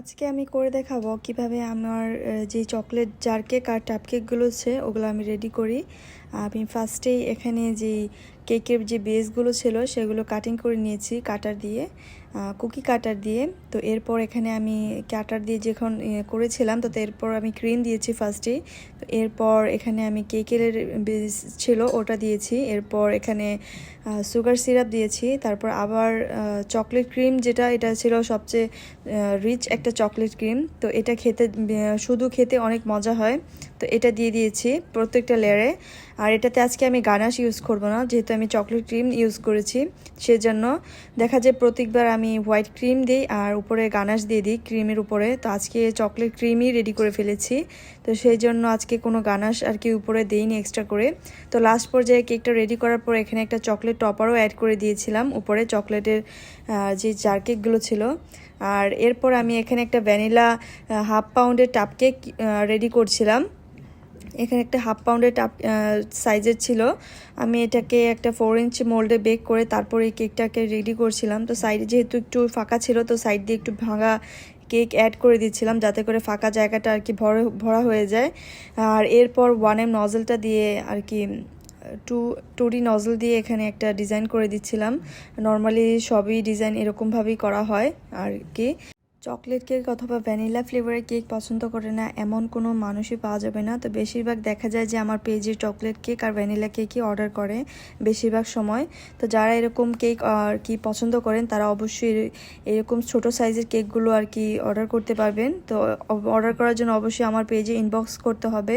আজকে আমি করে দেখাবো কীভাবে আমার যে চকলেট জার কেক আর টাপ কেকগুলো আছে, ওগুলো আমি রেডি করি। আমি ফার্স্টেই এখানে যে কেকের যে বেসগুলো ছিল, সেগুলো কাটিং করে নিয়েছি কাটার দিয়ে কুকি কাটার দিয়ে। তো এরপর এখানে আমি কাটার দিয়ে যখন করেছিলাম, তো এরপর আমি ক্রিম দিয়েছি ফার্স্টেই তো এরপর এখানে আমি কেকের বেস ছিল, ওটা দিয়েছি। এরপর এখানে সুগার সিরাপ দিয়েছি। তারপর আবার চকলেট ক্রিম যেটা, এটা ছিল সবচেয়ে রিচ একটা চকলেট ক্রিম, তো এটা খেতে শুধু খেতে অনেক মজা হয়। তো এটা দিয়ে দিয়েছি প্রত্যেকটা লেয়ারে। আর এটাতে আজকে আমি গানাশ ইউজ করব না, যেহেতু আমি চকলেট ক্রিম ইউজ করেছি, সেজন্য দেখা যায় প্রত্যেকবার আমি হোয়াইট ক্রিম দিই আর উপরে গানাশ দিয়ে দিই ক্রিমের উপরে। তো আজকে চকলেট ক্রিমই রেডি করে ফেলেছি, তো সেই জন্য আজকে কোনো গানাশ আর কি উপরে দিইনি এক্সট্রা করে। তো লাস্ট পর্যায়ে কেকটা রেডি করার পর এখানে একটা চকলেট টপারও অ্যাড করে দিয়েছিলাম, উপরে চকলেটের যে জার কেকগুলো ছিল। আর এরপর আমি এখানে একটা ভ্যানিলা হাফ পাউন্ডের টাপ কেক রেডি করছিলাম। এখানে একটা হাফ পাউন্ডের টাপ সাইজের ছিল। আমি এটাকে একটা ফোর ইঞ্চ মোল্ডে বেক করে তারপরে এই কেকটাকে রেডি করছিলাম। তো সাইডে যেহেতু একটু ফাঁকা ছিল, তো সাইড দিয়ে একটু ভাঙা কেক অ্যাড করে দিচ্ছিলাম যাতে করে ফাঁকা জায়গাটা আর কি ভরে, ভরা হয়ে যায়। আর এরপর ওয়ান এম নজলটা দিয়ে আর কি টু টুডি নজল দিয়ে এখানে একটা ডিজাইন করে দিচ্ছিলাম। নর্মালি সবই ডিজাইন এরকমভাবেই করা হয় আর কি। চকলেট কেক অথবা ভ্যানিলা ফ্লেভারের কেক পছন্দ করে না, এমন কোনো মানুষই পাওয়া যাবে না। তো বেশিরভাগ দেখা যায় যে আমার পেজে চকলেট কেক আর ভ্যানিলা কেকই অর্ডার করে বেশিরভাগ সময়। তো যারা এরকম কেক আর কি পছন্দ করেন, তারা অবশ্যই এরকম ছোট সাইজের কেকগুলো আর কি অর্ডার করতে পারবেন। তো অর্ডার করার জন্য অবশ্যই আমার পেজে ইনবক্স করতে হবে।